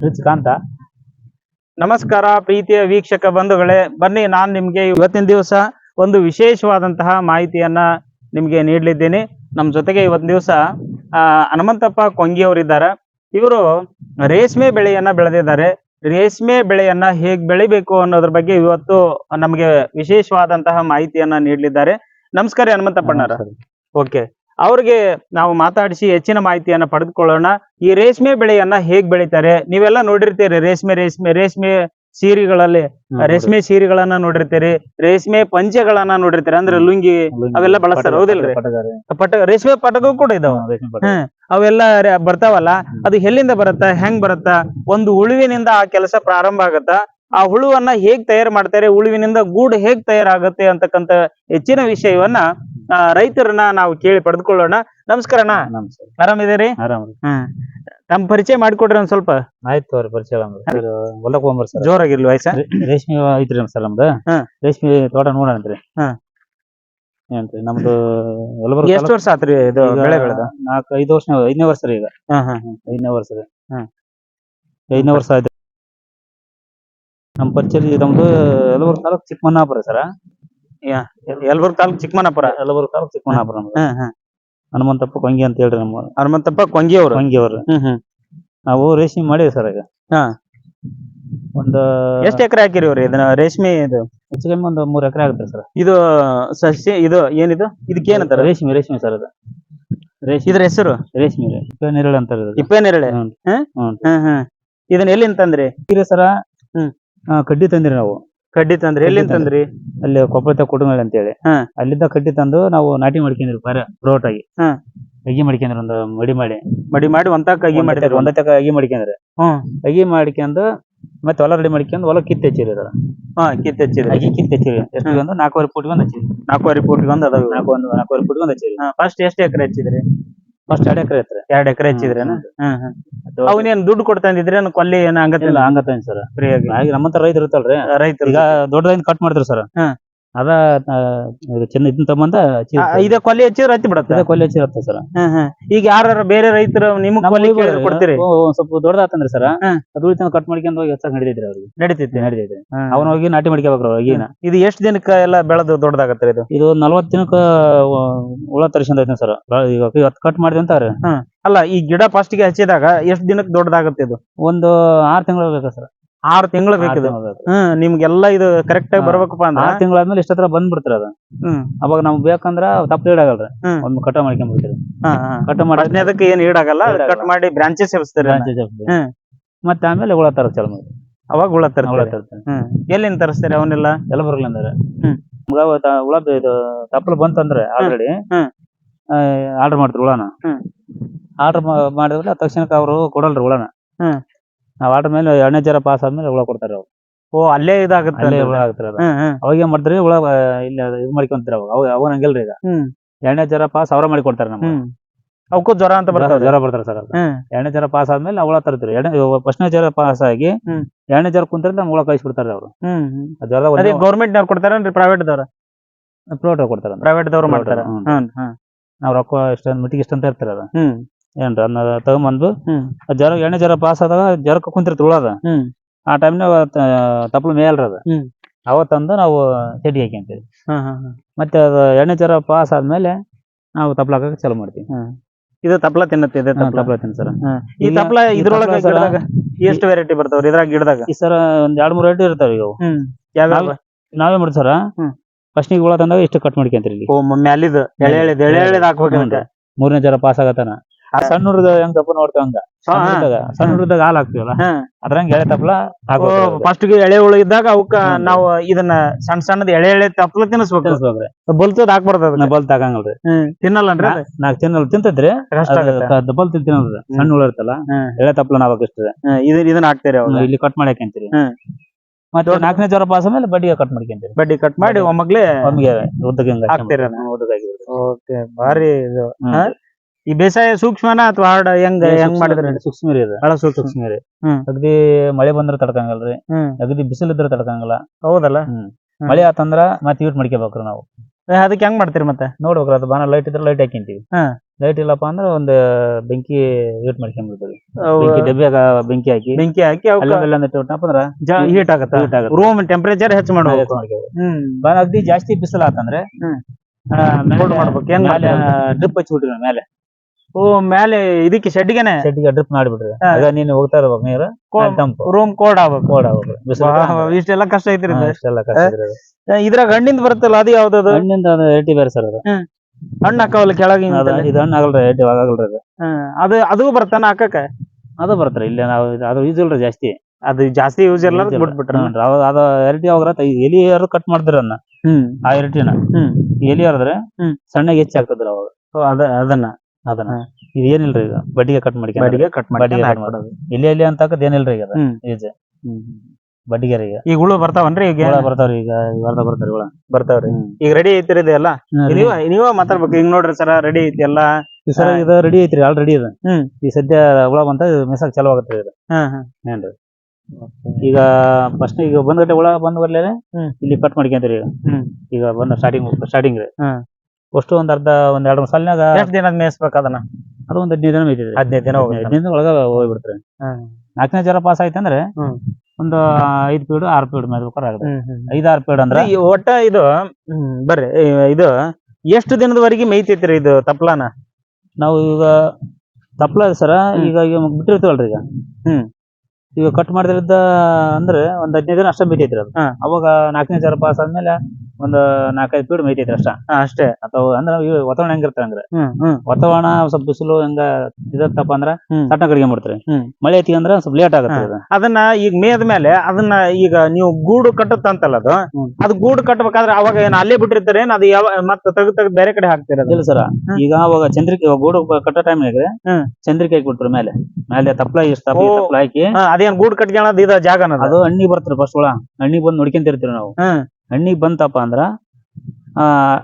ರುಚಿಕಾಂತ. ನಮಸ್ಕಾರ ಪ್ರೀತಿಯ ವೀಕ್ಷಕ ಬಂಧುಗಳೇ ಬನ್ನಿ ನಾನು ನಿಮಗೆ ಇವತ್ತಿನ ದಿವಸ ಒಂದು ವಿಶೇಷವಾದಂತಹ ಮಾಹಿತಿಯನ್ನ ನಿಮಗೆ ನೀಡಲಿದ್ದೀನಿ. ನಮ್ಮ ಜೊತೆಗೆ ಇವತ್ತಿನ ದಿವಸ ಆ, ಹನುಮಂತಪ್ಪ ಕೊಂಗಿ ಅವರಿದ್ದಾರೆ ಇವರು ರೇಷ್ಮೆ ಬೆಳೆಯನ್ನ ಬೆಳೆದಿದ್ದಾರೆ. ರೇಷ್ಮೆ ಬೆಳೆಯನ್ನ ಹೇಗ್ ಬೆಳಿಬೇಕು ಅನ್ನೋದ್ರ ಬಗ್ಗೆ ಇವತ್ತು ನಮಗೆ ವಿಶೇಷವಾದಂತಹ ಮಾಹಿತಿಯನ್ನ ನೀಡಲಿದ್ದಾರೆ. ನಮಸ್ಕಾರ ಹನುಮಂತಪ್ಪಣ್ಣರ ಓಕೆ. ಅವ್ರಿಗೆ ನಾವು ಮಾತಾಡಿಸಿ ಹೆಚ್ಚಿನ ಮಾಹಿತಿಯನ್ನ ಪಡೆದುಕೊಳ್ಳೋಣ. ಈ ರೇಷ್ಮೆ ಬೆಳೆಯನ್ನ ಹೇಗ್ ಬೆಳಿತಾರೆ? ನೀವೆಲ್ಲ ನೋಡಿರ್ತೀರಿ ರೇಷ್ಮೆ ರೇಷ್ಮೆ ರೇಷ್ಮೆ ಸೀರೆಗಳಲ್ಲಿ ರೇಷ್ಮೆ ಸೀರೆಗಳನ್ನ ನೋಡಿರ್ತೀರಿ ರೇಷ್ಮೆ ಪಂಚೆಗಳನ್ನ ನೋಡಿರ್ತೀರಿ ಅಂದ್ರೆ ಲುಂಗಿ ಅವೆಲ್ಲ ಬಳಸ್ತಾರ, ಹೌದಿಲ್ರಿ? ಪಟ ರೇಷ್ಮೆ ಪಟಕ ಕೂಡ ಇದಾವ. ಅವೆಲ್ಲ ಬರ್ತಾವಲ್ಲ ಅದು ಎಲ್ಲಿಂದ ಬರುತ್ತ ಹೆಂಗ್ ಬರುತ್ತ? ಒಂದು ಉಳುವಿನಿಂದ ಆ ಕೆಲಸ ಪ್ರಾರಂಭ ಆಗತ್ತ? ಆ ಹುಳುವನ್ನ ಹೇಗ್ ತಯಾರು ಮಾಡ್ತಾರೆ ಹುಳುವಿನಿಂದ ಗೂಡು ಹೇಗ್ ತಯಾರಾಗುತ್ತೆ ಅಂತಕ್ಕಂತ ಹೆಚ್ಚಿನ ವಿಷಯವನ್ನ ರೈತರನ್ನ ನಾವು ಕೇಳಿ ಪಡೆದುಕೊಳ್ಳೋಣ. ನಮಸ್ಕಾರ ಅಣ್ಣ. ನಮಸ್ಕಾರ ಆರಾಮಿದ್ದೀರಿ? ಆರಾಮ್ರಿ ನಮ್ ಪರಿಚಯ ಮಾಡಿಕೊಡ್ರಿ ಒಂದ್ ಸ್ವಲ್ಪ. ಆಯ್ತು ಅವ್ರ ಪರಿಚಯ ನಮ್ದು ಹೊಲಕ್ ಹೋಗ್ಬರ್ ಸರ್. ಜೋರಾಗಿರ್ಲಿ ವಯಸ್ಸ ರೇಷ್ಮೆ ಐತ್ರಿ ಸರ್ ನಮ್ದು. ರೇಷ್ಮೆ ತೋಟ ನೋಡ್ರಿ. ಏನ್ರಿ ನಮ್ದು ಯಲಬುರ್ಗ ಎಷ್ಟು ವರ್ಷ ಆತ್ರಿ ಇದು ಈಗ ಬೆಳೆ ಬೆಳೆದ? ನಾಲ್ಕು ಐದು ವರ್ಷ ಐದನೇ ವರ್ಷ ರೀ ಈಗ. ಹ್ಮ್ ಹ್ಮ್ ಐದನೇ ವರ್ಷ ರೀ. ಹ್ಮ್. ಐದನೇ ವರ್ಷ ಆಯ್ತು ನಮ್ ಪರಿಚಯ ನಮ್ದು ಯಲಬುರ್ಗ ತಾಲೂಕ್ ಚಿಕ್ಕಮನ್ನಾಪುರ ಸರ. ಯಲಬುರ್ಗ ತಾಲೂಕ್ ಚಿಕ್ಕಮನ್ನಾಪುರ ಯಲಬುರ್ಗ ತಾಲೂಕ್ ಚಿಕ್ಕಮನ್ನಾಪುರ ನಮ್ದು. ಹ್ಮ್ ಹ್ಮ್ ಹನುಮಂತಪ್ಪ ಕೊಂಗಿ ಅಂತ ಹೇಳ್ರಿ ನಮ್ಮ ಹನುಮಂತಪ್ಪ ಕೊಂಗಿ ಅವರು? ಕೊಂಗಿ ಅವ್ರು. ಹ್ಮ್ ಹ್ಮ್. ನಾವು ರೇಷ್ಮೆ ಮಾಡಿವಿ ಸರ್ ಈಗ. ಹಾ. ಒಂದು ಎಷ್ಟ್ ಎಕರೆ ಹಾಕಿರಿ ಇವ್ರಿ ಇದನ್ನ ರೇಷ್ಮೆ ಇದು? ಹೆಚ್ಚು ಕಮ್ಮಿ ಒಂದು ಮೂರ್ ಎಕರೆ ಆಗುತ್ತೆ ಸರ್. ಇದು ಸಸ್ಯ ಇದು ಏನಿದು? ಇದಕ್ಕೆ ಏನಂತಾರ ರೇಷ್ಮೆ ರೇಷ್ಮೆ ಸರ್ ಅದು. ರೇಷ್ಮೆ. ಇದ್ರ ಹೆಸರು? ರೇಷ್ಮೆ ರೀ. ಇಪ್ಪೇ ನೆರಳು ಅಂತಾರೆ. ಇಪ್ಪೆ ನೇರಳೆ? ಹ್ಮ್. ಹ್ಮ್. ಹ್ಮ್. ಇದನ್ನ ಎಲ್ಲಿಂದ ತಂದ್ರಿ? ಸರ. ಹ್ಮ್. ಆ, ಕಡ್ಡಿ ತಂದ್ರಿ ನಾವು. ಕಡ್ಡಿ ತಂದ್ರಿ. ಎಲ್ಲಿಂದ ತಂದ್ರಿ. ಅಲ್ಲಿ ಕೊಪ್ಪಳ ಕುಟುಂಬ ಅಂತೇಳಿ. ಹಾ. ಅಲ್ಲಿಂದ ಕಡ್ಡಿ ತಂದು ನಾವು ನಾಟಿ ಮಾಡ್ಕೊಂಡಿರಿ ಪರ ರೋಟ್ ಆಗಿ ಹಾ. ಅಗಿ ಮಾಡ್ಕೊಂಡ್ರಿ ಒಂದು ಮಡಿ ಮಾಡಿ. ಮಡಿ ಮಾಡಿ ಒಂತಾಕ ಅಗಿ ಮಾಡಿದ್ರಿ. ಒಂದ ತಕ ಅಗಿ ಮಾಡ್ಕೊಂಡ್ರಿ. ಹ್ಮ್ ಅಗಿ ಮಾಡ್ಕೊಂಡು ಮತ್ತೆ ಹೊಲ ರೆಡಿ ಮಾಡ್ಕೊಂಡು ಹೊಲ ಕಿತ್ತ ಹಚ್ಚಿರಿ ಅದರ. ಹಾ ಕಿತ್ ಹಚ್ಚಿದ್ರಿ ಅಗಿ ಕಿತ್ತು ಹಚ್ಚಿರಿ. ಎಷ್ಟು ಒಂದು ನಾಲ್ಕೂವರೆ ಫುಟ್ಗೆ ಒಂದು ಹಚ್ಚಿರಿ. ನಾಲ್ಕೂವರೆ ಫೂಟ್ಗೆ ಒಂದ್ ಅದಾವ ನಾಲ್ಕು ಒಂದು ನಾಲ್ಕೂವರೆ ಫುಟ್ಗೆ ಒಂದು ಹಚ್ಚಿರಿ ಫಸ್ಟ್ ಎಷ್ಟು ಎಕರೆ ಹಚ್ಚಿದ್ರಿ? ಫಸ್ಟ್ ಎರಡ್ ಎಕರೆ ಐತ್ರಿ. ಎರಡ್ ಎಕರೆ ಹಚ್ಚಿದ್ರೇನ? ಹ್ಮ್. ಹ್ಮ್ ಅವನೇನ್ ದುಡ್ಡು ಕೊಡ್ತಂದಿದ್ರಿ ಕೊಲ್ಲಿ ಏನ್ ಇಲ್ಲ ಹಂಗತ್ತಿಲ್ಲ ಹಂಗತ್ತೇನ್ ಸರ್ ಫ್ರೀ ಹಾಗೆ ನಮ್ಮಂತ ರೈತರು ಇರ್ತಲ್ರಿ ರೈತ ಈಗ ದೊಡ್ಡದಾಗಿ ಕಟ್ ಮಾಡ್ತಾರೆ ಸರ್. ಹಾ. ಅದ ಚಿನ್ನ ಇದನ್ನ ತಗೊಂಬಂದ ಇದ ಕೊಲ್ಲಿ ಹಚ್ಚಿದ್ರ ಹತ್ತಿ ಬಿಡತ್ತ? ಅದೇ ಕೊಲ್ಲಿ ಹಚ್ಚಿರತ್ತೆ ಸರ್. ಈಗ ಯಾರು ಬೇರೆ ರೈತರು ನಿಮಗ್ ಕೊಲ್ಲಿ ಕೇಳಿದ್ರೆ ಕೊಡ್ತೀರಿ? ಸ್ವಲ್ಪ ದೊಡ್ಡದಾತಂದ್ರೆ ಸರ್. ಅದು ಉಳಿತನ ಕಟ್ ಮಾಡ್ಕೊಂಡು ಹೋಗಿ ಹೆಚ್ಚಾಗಿ ನಡೀತೈತ್ರಿ ಅವ್ರಿಗೆ. ನಡೀತೈತಿ. ನಡೀತೈತಿ. ಅವನ ಹೋಗಿ ನಾಟಿ ಮಾಡ್ಕೋಬೇಕ್ರಿ ಈಗಿನ. ಇದು ಎಷ್ಟು ದಿನಕ್ಕೆ ಎಲ್ಲ ಬೆಳೆದು ದೊಡ್ಡದಾಗತ್ತೆ ಇದು? ಇದು ನಲ್ವತ್ತು ದಿನಕ್ಕ ಹುಳ ತರಿಸಿಂದ ಸರ್. ಈಗ ಇವತ್ತು ಕಟ್ ಮಾಡಿದೆ ಅಂತಾರೆ ಅಲ್ಲ ಈ ಗಿಡ ಫಸ್ಟ್ಗೆ ಹಚ್ಚಿದಾಗ ಎಷ್ಟ್ ದಿನಕ್ಕೆ ದೊಡ್ಡದಾಗತ್ತೆ ಇದು? ಒಂದು ಆರ್ ತಿಂಗಳು ಬೇಕಾ ಸರ್. ಆರು ತಿಂಗಳು ಬೇಕಿದು. ಹ್ಮ್ ನಿಮ್ಗೆಲ್ಲ ಇದು ಕರೆಕ್ಟ್ ಆಗಿ ಬರ್ಬೇಕಪ್ಪ ಅಂದ್ರೆ? ಆರು ತಿಂಗಳ ಆದ್ಮೇಲೆ ಇಷ್ಟ ಹತ್ರ ಬಂದ್ಬಿಡ್ತಾರ ಅದು. ಹ್ಮ್. ಅವಾಗ ನಮ್ಗೆ ಬೇಕಂದ್ರ ತಪ್ಪು ಇಡಾಗಲ್ರಿ ಒಂದ್ ಕಟ ಮಾಡ್ಕೊಂಡ್ಬಿಡ್ತೀರಿ ಕಟ ಮಾಡಿ ಫಸ್ಟ್ನೇದಕ್ಕೆ ಏನ್ ಈಡಾಗಲ್ಲ. ಕಟ್ ಮಾಡಿ ಬ್ರಾಂಚಸ್ ಹ್ಮ್. ಮತ್ತೆ ಆಮೇಲೆ ಹುಳ ತರ ಚಲ ಅವಾಗ ಹುಳ ಹುಳ ತರ್ತೀರಿ. ಎಲ್ಲಿಂದ ತರಿಸ್ತಾರೆ ಅವನ್ನೆಲ್ಲ? ಎಲ್ಲ ಬರ್ಲಿ ಅಂದ್ರೆ. ನಮ್ಗ ಅವತ್ತ ಹುಳ ಇದು ತಪ್ಪಲು ಬಂತಂದ್ರೆ ಆಲ್ರೆಡಿ. ಆರ್ಡರ್ ಮಾಡ್ತಾರೆ ಹುಳನ. ಆರ್ಡರ್ ಮಾಡಿದ್ರೆ ತಕ್ಷಣಕ್ಕೆ ಅವರು ಕೊಡಲ್ರಿ ಹುಳನ. ನಾವ್ ಆರ್ಡರ್ ಮೇಲೆ ಎರಡನೇ ಜರ ಪಾಸ್ ಆದ್ಮೇಲೆ ಹುಳ ಕೊಡ್ತಾರೆ ಅವ್ರು. ಓ ಅಲ್ಲೇ ಇದಾಗುತ್ತೆ ಅಲ್ಲೇ ಅಂದ್ರೆ. ಹುಳ ಆಗ್ತಾರೆ ಅದು ಹ್ಮ್ ಹ್ಮ್. ಅವಾಗ ಏನ್ ಮಾಡ್ತಾರೆ ಹುಳ ಇಲ್ಲ ಇದು ಮಾಡ್ಕೊಂತಾರೆ ಅವಾಗ. ಅವಾಗ ಅವ ಹಂಗಿಲ್ರಿ ಈಗ. ಹ್ಮ್. ಎರಡನೇ ಜರ ಪಾಸ್ ಅವ್ರ ಮಾಡಿ ಕೊಡ್ತಾರೆ ನಮ್ಗೆ. ಹ್ಮ್. ಅವಕ್ಕೂ ಜ್ವರ ಅಂತ ಬರ್ತಾರೆ ಬರ್ತದೆ ಜ್ವರ ಬರ್ತಾರೆ ಸರ್ ಹ್ಮ್. ಎರಡನೇ ಜರ ಪಾಸ್ ಆದ್ಮೇಲೆ ನಾವು ಹುಳ ತರ್ತೀರಿ ಎರಡನೇ ಫಸ್ಟ್ನೇ ಜರ ಪಾಸ್ ಆಗಿ ಹ್ಮ್. ಎರಡನೇ ಜರ ಕುಂತ್ರೆ ನಮ್ಗೆ ಹುಳ ಕಳಿಸ್ಬಿಡ್ತಾರೆ ಅವರು. ಹ್ಮ್ ಹ್ಮ್. ಜ್ವರ ಗೌರ್ಮೆಂಟ್ ನವ್ರು ಕೊಡ್ತಾರೇನ್ರಿ ಪ್ರೈವೇಟ್ ದವ್ರ? ಪ್ರೋಟೋ ಕೊಡ್ತಾರೆ. ಪ್ರೈವೇಟ್ ದವ್ರು Private ಮಾಡ್ತಾರ? ಹ್ಮ್. ಹ್ಮ್ ಹ್ಮ್. ನಾವು ರೊಕ್ಕ ಇಷ್ಟ ಮಿಟ್ಟಿಗೆ ಇಷ್ಟ ಅಂತ ಇರ್ತಾರೆ ಅದು ಹ್ಮ್. ಏನ್ರಿ? ಅನ್ನ ತಗೊಂಬಂದು ಹ್ಮ್. ಜ್ವರ ಎಣ್ಣೆ ಜ್ವರ ಪಾಸ್ ಆದಾಗ ಜ್ವರಕ್ಕೆ ಕುಂತಿರ್ತ ಉಳದ. ಹ್ಮ್. ಆ ಟೈಮ್ನಾಗ ತಪ್ಪಲು ಮೇಲ್ರಿ ಅದ. ಹ್ಮ್. ಅವತ್ತಂದು ನಾವು ಚಟಿ ಹಾಕ್ಯಂತೀವಿ. ಹ್ಮ್. ಮತ್ತೆ ಅದು ಎಣ್ಣೆ ಜ್ವರ ಪಾಸ್ ಆದ್ಮೇಲೆ ನಾವು ತಪ್ಪಲ ಹಾಕಕ್ಕೆ ಚಾಲು ಮಾಡ್ತೀವಿ. ಇದು ತಪ್ಲ ತಿನ್ನತ್ತೆ ಇದೆ ತಪ್ಲ. ತಪ್ಪಲ ತಿನ್ ಸರ್. ಈ ತಪ್ಪಲ ತಪ್ಲ ಈ ಇದ್ರೊಳಗ ತಪ್ಲ ಸರ- ಗಿಡದಾಗ ಎಷ್ಟು ವೆರೈಟಿ ಬರ್ತಾವ್ರಿ? ಇದ್ರಾಗ ಗಿಡದಾಗ? ಈ ಸರ ಒಂದ್ ಎರಡ್ ಮೂರ್ ವೆರೈಟಿ ಇರ್ತಾವ ಈಗ ಅವು. ಹ್ಮ್. ಯಾವ್ಯಾವ ನಾವೇ ಮಾಡಿ ಸರ. ಹ್ಮ್. ಫಸ್ಟಿಗೆ ಹುಳ ತಂದಾಗ ಇಷ್ಟು ಕಟ್ ಮಾಡ್ಕೊಂತೀರಿ ಇಲ್ಲಿ. ಓ ಮ- ಮ್ಯಾಲಿದ್ ಎಳೆ ಎಳೆದ್ ಎಳೆ ಎಳೆದ್ ಹಾಕ್ಬೇಕಂತ ಮೂರನೇ ಜ್ವರ ಪಾಸ್ ಆಗತ್ತಾನ ಆ ಸಣ್ಣ ಹುಡುಗ ಹೆಂಗ್ ತಪ್ಪ ನೋಡ್ತೇವ ಹಂಗ? ಸಣ್ಣ ಹುಡುಗದಾಗ ಹಾಲು ಹಾಕ್ತಿವಲ್ಲ? ಅದ್ರಂಗ ಎಳೆ ಹಾಕ್ಬೇಕು ಫಸ್ಟ್ ಎಳೆ ಹುಳು ಇದ್ದಾಗ ಅವಕ್ಕ. ನಾವು ಇದನ್ನ ಸಣ್ಣ ಸಣ್ಣದ ಎಳೆ ಎಳೆ ತಪ್ಲ ತಿನ್ನಿಸ್ಬೇಕು ತಿನ್ಸ್ಬೇಕ್ರಿ. ಬಲ್ತದ್ ಹಾಕ್ಬಾರ್ದು ಅದನ್ನ. ಬಲ್ತ್ ಹ್ಮ್ ತಿನ್ನಲ್ಲನ್ರಿ? ನಾಕ್ ತಿನ್ನಲ್ ತಿಂತೈತ್ರಿ. ಕಷ್ಟ ತಿನ್ನಲ್ರಿ ಸಣ್ಣ ಹುಳ ಇರ್ತಲ್ಲ. ಎಳೆ ತಪ್ಪಲ ನಾವ್ ಹಾಕಿಸ್ತದೆ ಇದನ್ನ ಹಾಕ್ತೇವ್ರಿ ಹಾಕ್ತೀರಿ ಇಲ್ಲಿ ಕಟ್ ಮಾಡಿ. ಮತ್ತೆ ನಾಲ್ಕನೇ ಜ್ವರ ಪಾಸ್ ಮೇಲೆ ಬಡ್ಡಿಗೆ ಕಟ್ ಮಾಡ್ಕೊಂತೀರಿ ಬಡ್ಡಿ ಕಟ್ ಮಾಡಿ ಒಮ್ಮಗ್ಲೇ ಒಮ್ಮಿಗೆ ಉದ್ದಕ್ಕೆ ಹಿಂಗ್ ಹಾಕ್ತೀರ ಓಕೆ ಬಾರಿ ಇದು? ಈ ಬೇಸಾಯ ಸೂಕ್ಷ್ಮನ ಅಥವಾ ಹಾರ್ಡ್ ಹೆಂಗ್ ಹೆಂಗ್ ಮಾಡಿದ್ರಿ? ಸೂಕ್ಷ್ಮರಿ ಇದು ಬಹಳ ಸೂಕ್ಷ್ಮ. ರೀ ಅಗದಿ ಮಳೆ ಬಂದ್ರ ತಡ್ಕಂಗಲ್ರಿ. ಅಗದಿ ಬಿಸಿಲು ಇದ್ರ ತಡ್ಕಂಗಲ್ಲ. ಹೌದಲ್ಲ. ಮಳೆ ಆತಂದ್ರ ಮತ್ತೆ ಯೂಟ್ ಮಾಡ್ಕೋಬೇಕ್ರಿ ನಾವು. ಅದಕ್ಕೆ ಹೆಂಗ್ ಮಾಡ್ತೀರಿ ಮತ್ತೆ? ನೋಡ್ಬೇಕ್ರಿ ಅದು ಬಾನ ಲೈಟ್ ಇದ್ರೆ ಲೈಟ್ ಹಾಕಿಂತೀವಿ. ಲೈಟ್ ಇಲ್ಲಪ್ಪ ಅಂದ್ರೆ ಒಂದು ಬೆಂಕಿ ಯೂಟ್ ಮಾಡ್ಕೊಂಡ್ಬಿಡ್ತೀವಿ ಬೆಂಕಿ ಡಬ್ಬಿಯಾಗ ಬೆಂಕಿ ಹಾಕಿ. ಬೆಂಕಿ ಹಾಕಿ ಅಂದ್ರ ಹೀಟ್ ಆಗತ್ತ? ಹೀಟ್ ಆಗತ್ತೆ. ರೂಮ್ ಟೆಂಪರೇಚರ್ ಹೆಚ್ಚು ಮಾಡ್ಬೇಕು. ಬಾನ ಅಗ್ದಿ ಜಾಸ್ತಿ ಬಿಸಿಲು ಆತಂದ್ರೆ ಡ್ರಿಪ್ ಹಚ್ಚಿಬಿಟ್ರಿ ಮೇಲೆ ಓ ಮೇಲೆ ಇದಕ್ಕೆ ಶೆಡ್ಗೆನೆ? ಶೆಡ್ಗೆ ಡ್ರಿಪ್ ಮಾಡಿಬಿಟ್ರಿ. ಆಗ ನೀನು ಹೋಗ್ತಾ ಇರ್ಬೇಕು ನೀರು ತಂಪು. ರೂಮ್ ಕೋಡ್ ಆಗ್ಬೇಕು. ಕೋಡ್ ಆಗ್ಬೇಕು. ಇಷ್ಟೆಲ್ಲ ಕಷ್ಟ ಐತ್ರಿ. ಇಷ್ಟೆಲ್ಲ ಕಷ್ಟ. ಇದ್ರಾಗ ಹಣ್ಣಿಂದ ಬರುತ್ತಲ್ಲ ಅದು ಯಾವ್ದದು? ಹಣ್ಣಿಂದ ಏಟಿ ರೇಟಿ ಬೇರೆ ಸರ್ ಅದು. ಹಣ್ಣು ಹಾಕವಲ್ಲ ಕೆಳಗೆ. ಇದು ಹಣ್ಣು ಆಗಲ್ರಿ ರೇಟಿ ಆಗಲ್ರಿ ಅದು. ಅದು ಅದು ಬರ್ತಾನ ಹಾಕಕ ಅದು ಬರ್ತಾರೆ ಇಲ್ಲ ನಾವು ಅದು ಯೂಸ್ ಇಲ್ರಿ ಜಾಸ್ತಿ. ಅದು ಜಾಸ್ತಿ ಯೂಸ್ ಇಲ್ಲ. ಬಿಟ್ಬಿಟ್ರ. ನೋಡ್ರಿ ಅವ ಅದು ಎರಟಿ ಹೋಗ್ರ ಎಲಿ ಯಾರು ಕಟ್ ಮಾಡ್ತಾರ ಆ ಎರಟಿನ ಹ್ಮ್. ಎಲಿ ಹರಿದ್ರೆ ಹ್ಮ್. ಸಣ್ಣಗೆ ಹೆಚ್ಚಾಗ್ತದ್ರ ಅವಾಗ. ಅದ ಅದನ್ನ? ಅದನ್ನ. ಇದು ಏನಿಲ್ರಿ ಈಗ ಬಡ್ಡಿಗೆ ಕಟ್ ಮಾಡಿ ಬಡ್ಡಿಗೆ ಕಟ್ ಮಾಡಿ cut ಹಾಕ್ಬಿಡೋದು. ಎಲಿ ಎಲಿ ಅಂತಕ್ಕದ್ ಏನಿಲ್ರಿ ಈಗ ಹ್ಮ್. ಯೂಸ್ ಬಡ್ಡಿಗೆ ಈಗ. ಈಗ ಹುಳು ಬರ್ತಾವನ್ರಿ ಈಗ? ಹುಳ ಬರ್ತಾವ್ರಿ ಈಗ. ಇವಾಗ ಬರ್ತಾವ್ರಿ ಹುಳ. ಬರ್ತಾವ್ರಿ. ಈಗ ರೆಡಿ ಐತಿರಿ ಇದೆಲ್ಲ? ನೀವ ನೀವ ಮಾತಾಡ್ಬೇಕು. ಹಿಂಗ್ ನೋಡ್ರಿ ಸರ ರೆಡಿ ಐತಿ ಎಲ್ಲ. ಈ ಸಲ ಇದು ರೆಡಿ ಐತ್ರಿ ಆಲ್ರೆಡಿ ಇದು. ಹ್ಮ್. ಈ ಸದ್ಯ ಹುಳ ಬಂತ ಮಿಸಾಕ್ ಚಲೋ ಆಗತ್ರಿ ಇದು. ಹಾ, ಹ್ಮ್ ಏನ್ರಿ? ಈಗ ಫಸ್ಟ್ ಈಗ ಬಂದ್ ಗಂಟೆ ಹುಳ ಬಂದ್ ಬರ್ಲೇನೆ ಹ್ಮ್. ಇಲ್ಲಿ ಕಟ್ ಮಾಡ್ಕೊಂತೀರಿ ಈಗ. ಹ್ಮ್. ಈಗ ಬಂದ ಸ್ಟಾರ್ಟಿಂಗ್ ಸ್ಟಾರ್ಟಿಂಗ್ ರೀ. ಹ್ಮ್. ಅಷ್ಟು ಒಂದ್ ಅರ್ಧ ಒಂದ್ ಎರಡ್ ಮೂರ್ ಸಾಲಿನಾಗ ಎಷ್ಟ್ ದಿನ ಮೇಯಿಸ್ಬೇಕು ಅದನ್ನ. ಅದು ಒಂದ್ ಹದಿನೈದು ದಿನ ಮೇಯ್ತಿದ್ರಿ ಹದಿನೈದು ದಿನ ಹದಿನೈದು ದಿನ ಒಳಗ ಹೋಗ್ಬಿಡ್ತಾರೆ. ನಾಲ್ಕನೇ ಜರ ಪಾಸ್ ಆಯ್ತಂದ್ರೆ ಅಂದ್ರೆ ಒಂದು ಐದ್ ಪೀಡ್ ಆರ್ ಪೀಡ್ ಮೇಯ್ಬೇಕಾರ ಆಗುತ್ತೆ. ಐದ್ ಆರ್ ಪೀಡ್ ಅಂದ್ರೆ ಈ ಒಟ್ಟ ಇದು ಬರ್ರಿ. ಇದು ಎಷ್ಟು ದಿನದವರೆಗೆ ಮೇಯ್ತೈತ್ರಿ ಇದು ತಪ್ಲಾನ? ನಾವು ಈಗ ತಪ್ಲ ಸರ. ಈಗ ಈಗ ಬಿಟ್ಟಿರ್ತೀವಲ್ರಿ ಈಗ. ಹ್ಮ್. ಈಗ ಕಟ್ ಮಾಡಿದ್ರಿಂದ ಅಂದ್ರೆ ಒಂದ್ ಹದಿನೈದು ದಿನ ಅಷ್ಟೇ ಮೇಯ್ತೈತ್ರಿ ಅದು. ಅವಾಗ ನಾಲ್ಕನೇ ಜರ ಪಾಸ್ ಆದ್ಮೇಲೆ ಒಂದ್ ನಾಲ್ಕೈದು ಫೀಟ್ ಮೇಯ್ತೈತ್ರಿ ಅಷ್ಟ ಹಾ, ಅಷ್ಟೇ ಅಥವಾ ಅಂದ್ರ ಇವ್ ವಾತಾವರಣ ಹೆಂಗಿರ್ತ ಹ್ಮ್ ಹ್ಮ್ ವಾತಾವರಣ ಸ್ವಲ್ಪ ಬಿಸಿಲು ಹೆಂಗ ಇದತ್ತಪ್ಪ ಅಂದ್ರ ಹ್ಮ್. ಸಣ್ಣ ಕಡಿಗೆ ಮಾಡ್ತಾರೆ ಹ್ಮ್. ಮಳೆ ಐತಿ ಅಂದ್ರ ಸ್ವಲ್ಪ ಲೇಟ್ ಆಗುತ್ತೆ ಇದು. ಅದನ್ನ ಈಗ ಮೇದ ಮೇಲೆ ಅದನ್ನ ಈಗ ನೀವು ಗೂಡು ಕಟ್ಟುತ್ತಂತಲ್ಲ ಅದು ಹ್ಮ್. ಅದು ಗೂಡು ಕಟ್ಟಬೇಕಾದ್ರೆ ಅವಾಗ ಏನ್ ಅಲ್ಲೇ ಬಿಟ್ಟಿರ್ತಾರೆ ಅದು ಯಾವ ಮತ್ತೆ ತೆಗೆದು ತೆಗೆದು ಬೇರೆ ಕಡೆ ಹಾಕ್ತೀರ ಇಲ್ಲ ಸರ ಈಗ ಅವಾಗ ಚಂದ್ರಿಕೆ ಇವಾಗ ಗೂಡು ಕಟ್ಟೋ ಟೈಮ್ ಹ್ಮ್. ಚಂದ್ರಿಕೆ ಹಾಕ್ಬಿಟ್ರು ಮೇಲೆ ಮೇಲೆ ತಪ್ಲ ಇಷ್ಟ ಓ. ಹಾಕಿ ಅದೇನ್ ಗೂಡು ಕಟ್ಕೊಳ್ಳೋದು ಇದ ಜಾಗನ ಅದು ಅದು ಹಣ್ಣಿ ಬರ್ತಾರೆ ಫಸ್ಟ್ ಒಳ ಹಣ್ಣಿ ಬಂದು ನೋಡ್ಕೊಂತಿರ್ತೀವಿ ನಾವು ಹ್ಮ್. ಹಣ್ಣಿಗೆ ಬಂತಪ್ಪ ಅಂದ್ರ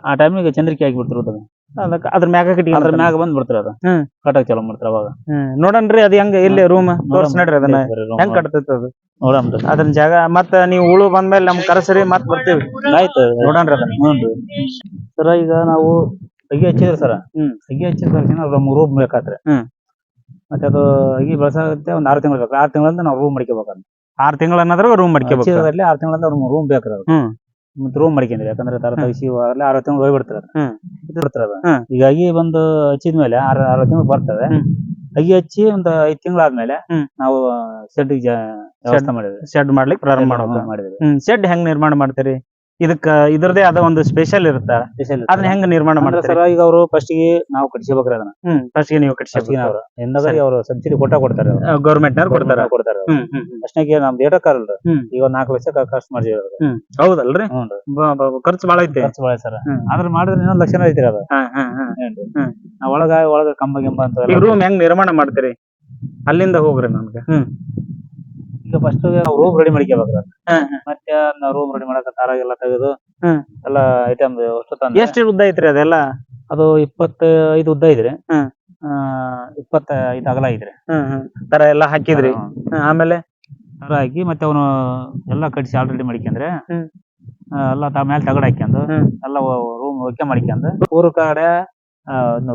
ಆ ಟೈಮಿಗೆ ಚಂದ್ರಿಕೆ ಹಾಕ್ಬಿಡ್ತಾರೆ ಅದು. ಅದಕ್ಕ ಅದ್ರ ಮ್ಯಾಗ ಅದ್ರ ಕಟ್ಟಿ ಮ್ಯಾಗ ಬಂದ್ ಬಿಡ್ತಾರ ಅದು. ಹ್ಮ್. ಕಟ್ಟಕ್ ಚಲೋ ಮಾಡ್ತಾರ ಅವಾಗ. ನೋಡನ್ರಿ ಅದ್ ಹೆಂಗ ಇಲ್ಲಿ ರೂಮ್ ತೋರ್ಸ್ ನೋಡ್ರಿ ಅದನ್ನ. ಹೆಂಗ್ ಕಟ್ತೈತ ಅದು. ನೋಡಮ್ ಅದನ್ನ ಜಾಗ ಮತ್ತ ನೀವು ಉಳು ಬಂದ್ಮೇಲೆ ನಮ್ ಕರೆಸರಿ ಮತ್ ಬರ್ತೀವಿ. ಆಯ್ತು. ನೋಡನ್ರಿ ಅದನ್ನ. ಹ್ಞೂ ಸರ ಈಗ ನಾವು ಅಗಿ ಹಚ್ಚಿದ್ರಿ ಸರ. ಹ್ಮ್. ಅಗಿ ಹಚ್ಚಿದ ತಕ್ಷಣ ಅದ್ರ ರೂಮ್ ಬೇಕಾತ್ರಿ. ಹ್ಮ್. ಮತ್ತೆ ಅದು ಅಗಿ ಬೆಳೆಸಾಗುತ್ತೆ ಒಂದ್ ಆರು ತಿಂಗಳು ಬೇಕು. ಆರು ತಿಂಗಳಿಂದ ನಾವು ರೂಮ್ ಮಾಡ್ಕೋಬೇಕಂತ ಆರ್ ತಿಂಗಳ ಅನ್ನೋದ್ರ ರೂಮ್ ಮಡಿಕೋಬೇಕು ಹಚ್ಚಿದ್ರಲ್ಲಿ ಆರು ತಿಂಗಳಿಂದ ರೂಮ್ ಬೇಕ್ರಿ ಅದು. ಹ್ಮ್. ರೂಮ್ ಮಾಡ್ಕೊಂಡ್ರಿ ಯಾಕಂದ್ರೆ ತರ ತಗಿಸಿ ಆರು ತಿಂಗಳು ಹೋಗ್ಬಿಡ್ತಾರೆ ಬಿಡ್ತಾರೆ ಹೀಗಾಗಿ ಬಂದು ಹಚ್ಚಿದ್ಮೇಲೆ ಆರು ಆರು ತಿಂಗಳು ಬರ್ತದೆ. ಅಗಿ ಹಚ್ಚಿ ಒಂದು ಐದ್ ತಿಂಗಳಾದ್ಮೇಲೆ. ನಾವು ಶೆಡ್ ವ್ಯವಸ್ಥೆ ಮಾಡಿದ್ವಿ. ಶೆಡ್ ಮಾಡ್ಲಿಕ್ಕೆ ಪ್ರಾರಂಭ ಮಾಡಿದ್ವಿ. ಶೆಡ್ ಹೆಂಗ್ ನಿರ್ಮಾಣ ಮಾಡ್ತೀರಿ? ಇದಕ್ಕ ಇದ್ರದೇ ಆದ ಒಂದು ಸ್ಪೆಷಲ್ ಇರುತ್ತ? ಅದನ್ನ ಹೆಂಗ್ ನಿರ್ಮಾಣ ಮಾಡ್ತಾರೆ? ಸರ ಈಗ ಅವರು ಫಸ್ಟ್ಗೆ ನಾವು ಕಟ್ಸ್ಬೇಕ್ರಿ ಅದನ್ನ. ಹ್ಮ್ ಫಸ್ಟ್ಗೆ ನೀವು ಫಸ್ಟ್ ಕಟ್ಸಿ ಅವ್ರು ಅವರು ಸಬ್ಸಿಡಿ ಕೊಟ್ಟ ಕೊಡ್ತಾರೆ. ಗೌರ್ಮೆಂಟ್ ನವ್ರು ಕೊಡ್ತಾರ. ಕೊಡ್ತಾರೆ. ನಮ್ ಹ್ಮ್. ಫಸ್ಟ್ನಾಗೆ ನಮ್ದು ಏಟ ಕಾರ್ ಅಲ್ರಿ. ಈಗ ನಾಲ್ಕು ಲಕ್ಷ ಖರ್ಚು ಮಾಡಿದ್ರಿ ಹ್ಮ್ ಹೌದಲ್ರಿ? ಖರ್ಚು ಬಾಳ ಐತಿ. ಖರ್ಚು ಬಾಳ ಸರ್. ಆದ್ರೆ ಮಾಡಿದ್ರೆ ಇನ್ನೊಂದ್ ಲಕ್ಷ ಐತ್ರಿ ಅದು. ಒಳಗ ಒಳಗ ಕಂಬ ಗಿಂಬ ಅಂತ ರೂಮ್ ಹೆಂಗ್ ನಿರ್ಮಾಣ ಮಾಡ್ತೀರಿ? ಅಲ್ಲಿಂದ ಹೋಗ್ರಿ ನನ್ಗೆ ಈಗ ಫಸ್ಟ್ ನಾವು ರೂಮ್ ರೆಡಿ ಮಾಡ್ಕೋಬೇಕು ಮತ್ತೆ ರೂಮ್ ರೆಡಿ ಮಾಡಕ ತಾರ ಎಲ್ಲ ತೆಗೆದು. ಎಲ್ಲ ಐಟಮ್ ತಂದು ಎಷ್ಟು ಉದ್ದ ಐತ್ರಿ ಅದೆಲ್ಲ? ಅದು ಇಪ್ಪತ್ತೈದು ಉದ್ದ ಐತ್ರಿ. ಹ್ಮ್. ಐದು ಅಗಲ ಐತ್ರಿ. ತರ ಎಲ್ಲ ಹಾಕಿದ್ರಿ? ಆಮೇಲೆ? ತರ ಹಾಕಿ ಮತ್ತೆ ಅವನು ಎಲ್ಲ ಕಟ್ಸಿ ಆಲ್ರೆಡಿ ಮಾಡ್ಕೊಂಡ್ರೆ ಎಲ್ಲ ತಾ ಮೇಲೆ ತಗಡ್ ಹಾಕ್ಯಂದು. ಎಲ್ಲ ರೂಮ್ ಓಕೆ ಮಾಡ್ಕ್ಯಂದು ಊರು ಕಡೆ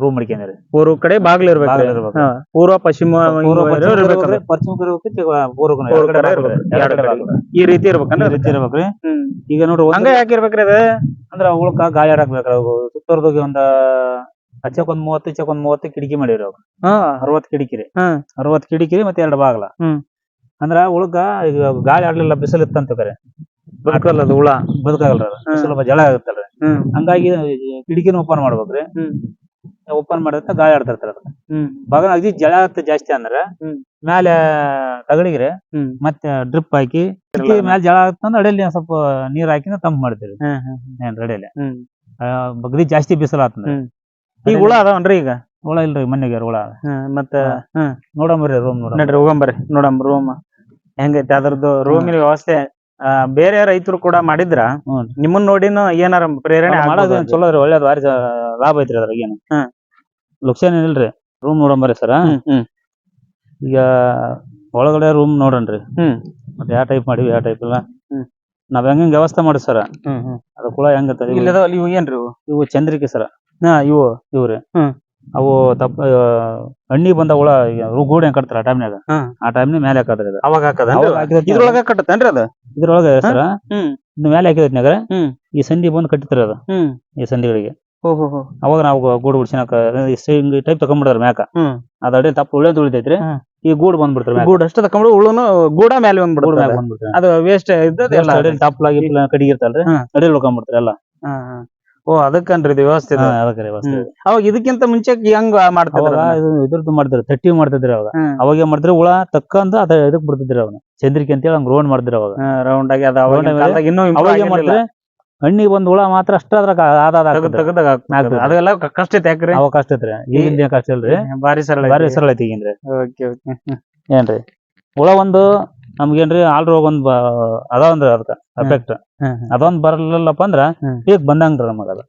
ರೂಮ್ ಮಾಡ್ಕೊಂಡ್ರಿ ಪೂರ್ವ ಕಡೆ ಬಾಗ್ಲು ಇರ್ಬೇಕು. ಬಾಗ್ಲು ಇರ್ಬೇಕು. ಹಾ, ಪೂರ್ವ ಪಶ್ಚಿಮ ಪೂರ್ವ ಪಶ್ಚಿಮ ಇರ್ಬೇಕು. ಪೂರ್ವ ಕಡೆ ಇರ್ಬೇಕು. ಎರಡು ಕಡೆ ಈ ರೀತಿ ಇರ್ಬೇಕಂದ್ರ ಈ ರೀತಿ ಇರ್ಬೇಕ್ರಿ. ಹ್ಮ್. ಈಗ ನೋಡ್ರಿ ಹಂಗ ಯಾಕೆ ಇರ್ಬೇಕ್ರಿ ಅದ? ಅಂದ್ರ ಉಳ್ಕ ಗಾಳಿ ಆಡಾಕ್ಬೇಕ್ರಿ. ಅವು ಸುತ್ತೋರ್ದಾಗ ಒಂದ ಹಚ್ಚಕ್ ಒಂದ್ ಮೂವತ್ತು ಇಚ್ಚಕ್ ಒಂದ್ ಮೂವತ್ತು ಕಿಟಕಿ ಮಾಡಿರಿ ಅವ್ರು. ಹಾ. ಅರವತ್ ಕಿಟಕಿ ರೀ. ಅರವತ್ ಕಿಟಕಿ ರೀ ಮತ್ತೆ ಎರಡು ಬಾಗ್ಲ. ಹ್ಮ್. ಅಂದ್ರ ಉಳ್ಕ ಈಗ ಗಾಳಿ ಆಡ್ಲಿಲ್ಲ ಬಿಸಿಲು ಇತ್ತಂತ ಕರೆ. ಬದುಕಲ್ಲ ಅದು ಹುಳ. ಬದುಕಾಗಲ್ರಿ ಅದು. ಹ್ಮ್. ಬಿಸಿಲು ಜಳ ಆಗುತ್ತಲ್ರಿ. ಹ್ಮ್. ಹಂಗಾಗಿ ಕಿಟಕಿನ ಓಪನ್ ಮಾಡ್ಬೇಕ್ರಿ. ಹ್ಮ್. ಓಪನ್ ಮಾಡಿದ್ರೆ ಗಾಳಿ ಆಡ್ತಿರ್ತಾರ ಅದಕ್ಕ ಹ್ಮ್. ಅಗ್ದಿ ಅಗದಿ ಜಳ ಆಗುತ್ತೆ ಜಾಸ್ತಿ ಅಂದ್ರ ಹ್ಮ್. ಮ್ಯಾಲೆ ತಗಡಿಗ್ರಿ ಹ್ಮ್. ಮತ್ತೆ ಡ್ರಿಪ್ ಹಾಕಿ ಮ್ಯಾಲ ಮ್ಯಾಲೆ ಜಳ ಆಗುತ್ತಂದ್ರ ಅಡಿಯಲ್ಲಿ ಒಂದ್ ಸ್ವಲ್ಪ ನೀರ್ ಹಾಕಿ ತಂಪ್ ಮಾಡ್ತೀವಿ ಹ್ಮ್ ಹ್ಮ್ ಏನ್ ಅಡಿಯಲ್ಲಿ ಹ್ಮ್. ಬಗ್ದಿ ಜಾಸ್ತಿ ಬಿಸಿಲು ಆತಂದ್ರ. ಹ್ಮ್. ಈಗ ಹುಳ ಅದಾವನ್ರಿ ಈಗ? ಹುಳ ಇಲ್ರಿ ಮನೆಗೆ ಹುಳ ಮತ್ತೆ ಮತ್ತ ಹ್ಮ್. ನೋಡಂಬರ್ರಿ ರೂಮ್ ನೋಡ್ರಿ ಹೋಗಂಬರಿ ಹೋಗಂಬರ್ರಿ ನೋಡಂಬ್ರಿ ರೂಮ್ ಹೆಂಗೈತಿ ಅದ್ರದ್ದು ರೂಮಿನ ವ್ಯವಸ್ಥೆ? ಬೇರೆ ರೈತರು ಕೂಡ ಮಾಡಿದ್ರ. ನಿಮ್ಮನ್ನ ನೋಡಿನ ಏನಾರ ಪ್ರೇರಣೆ ಮಾಡೋದು ಚಲೋ ರೀ ಒಳ್ಳೇದ್ ಭಾರಿ ಜ- ಲಾಭ ಐತ್ರಿ ಅದ್ರಾಗ ಏನು ಹ್ಮ್. ಲುಕ್ಷನ್ ಏನಿಲ್ರಿ ರೂಮ್ ನೋಡಂಬರಿ ಸರ. ಈಗ ಒಳಗಡೆ ರೂಮ್ ನೋಡನ್ರಿ. ಮತ್ತೆ ಯಾವ ಟೈಪ್ ಮಾಡಿವಿ ಯಾವ ಟೈಪ್ ಇಲ್ಲ. ನಾವ್ ಹೆಂಗ್ ವ್ಯವಸ್ಥೆ ಮಾಡಿ ಸರ್? ಅದು ಕೂಡ ಹೆಂಗ ಇವು ಏನ್ರಿ ಇವು? ಚಂದ್ರಿಕೆ ಸರ್. ಹಾ ಇವು. ಇವ್ರಿ. ಅವು ತಪ್ಪ ಹಣ್ಣಿ ಬಂದ ಹುಳ ಗೂಡ್ ಹೆಂಗ್ ಕಟ್ತಾರ ಆ ಟೈಮ್ನಾಗ. ಆ ಟೈಮ್ನ ಮೇಲೆ ಹಾಕದ್ರಿ ಅದು. ಅವಾಗ ಹಾಕದ ಅವಾಗ ಹಾಕಿದೈತಿ ಇದ್ರೊಳಗ ಕಟ್ಟತೇನ್ರಿ ಅದ? ಇದ್ರೊಳಗೆ ಸರ ಹ್ಮ್. ಇದ್ ಮೇಲೆ ಹಾಕಿದ್ನಾಗ ಹ್ಮ್. ಈ ಸಂಧಿ ಬಂದು ಕಟ್ಟಿತ್ರಿ ಅದು. ಹ್ಮ್. ಈ ಸಂಧಿಗಳಿಗೆ ಹೋ ಹೋ ಹೋ. ಅವಾಗ ನಾವು ಗೂಡು ಬಿಡ್ಸಿನಾಕ ಹಿಂಗ್ ಟೈಪ್ ತಕೊಂಡ್ಬಿಡ್ತಾರ ಮ್ಯಾಕ. ಹ್ಮ್. ಅದ ಅಡಿ ತಪ್ಪು ಉಳಿಯೋದು ಉಳಿತೈತ್ರಿ. ಈ ಗೂಡು ಬಂದ್ಬಿಡ್ತಾರ ಮ್ಯಾಕ. ಗೂಡ್ ಅಷ್ಟ ತಕೊಂಡ್ರು ಉಳುನು ಗೂಡ ಮೇಲೆ ಗೂಡು ಬಂದ್ಬಿಡ್ತಾರೆ ಮ್ಯಾಗ ಬಂದ್ಬಿಡ್ತಾರ. ಅದು ವೇಸ್ಟ್ ಇದ್ದದ ಎಲ್ಲ ಅಡಿಯಲ್ಲಿ ತಪ್ಪಲ ಗಿಪ್ಲ ಕಡಿಗೆ ಇರ್ತಲ್ರಿ ಹ್ಮ್. ಅಡಿಯಲ್ಲಿ ಉಳ್ಕೊಂಡ್ಬಿಡ್ತಾರ ಎಲ್ಲ. ಹಾ, ಹಾ. ಓ ಅದಕ್ಕನ್ರಿ ಇದು ವ್ಯವಸ್ಥೆ ಇದು. ಅದಕ್ಕೆ. ಹ್ಮ್. ಅವಾಗ ಇದಕ್ಕಿಂತ ಮುಂಚೆ ಹೆಂಗ್ ಮಾಡ್ತಿದ್ರ ಅವಾಗ ಇದು ಇದ್ರದ್ದು ಮಾಡ್ತಿದ್ರು ತಟ್ಟಿ ಮಾಡ್ತಿದ್ರಿ ಅವಾಗ. ಅವಾಗ ಏನ್ ಮಾಡ್ತಿದ್ರು ಹುಳ ತಕ್ಕಂದು ಅದ ಇದಕ್ ಬಿಡ್ತಿದ್ರಿ ಅವನು ಚಂದ್ರಿಕೆ ಅಂತೇಳಿ ಹಂಗ್ ರೋಡ್ ಮಾಡಿದ್ರಿ ಅವಾಗ ರೌಂಡ್ ಆಗಿ ಅದ ಅವಾಗಿನ Round ಆಗಿ ಕಾಲ್ದಾಗ ಇನ್ನೂ improve ಅವಾಗ ಏನ್ ಆಗಿರ್ಲಿಲ್ಲ. ಮಾಡ್ತಾರೆ ಹಣ್ಣಿಗೆ ಬಂದ್ ಹುಳ ಮಾತ್ರ ಅಷ್ಟ ಅದ್ರ ಆದಾದ ತೆಗ್ದ್ ತೆಗ್ದಾಗ. ಹಾಕ್ತಿದ್ರು. ಅದೆಲ್ಲ ಕ- ಕಷ್ಟ ಐತೆ ಯಾಕ್ರಿ ಅವಾಗ ಕಷ್ಟ ಐತ್ರಿ ಈಗಿಂದ ಏನ್ ಕಷ್ಟ ಇಲ್ರಿ ಬಾರಿ ಸರಳ ಬಾರಿ ಸರಳ ಐತಿ ಈಗಿಂದ್ರಿ ಓಕೆ ಓಕೆ ಏನ್ರಿ ಹುಳ ಒಂದು ನಮ್ಗೇನ್ರಿ ಆಲ್ ರೋಗ ಒಂದ್ ಬ- ಅದಾವಂದ್ರಿ ಅದಕ್ಕ ಎಫೆಕ್ಟ್ ಅದೊಂದ್ ಬರಲಿಲ್ಲಪ್ಪ ಅಂದ್ರ ಹ್ಮ್. ಈಗ ಬಂದಂಗ್ರಿ ನಮಗ ಅದ.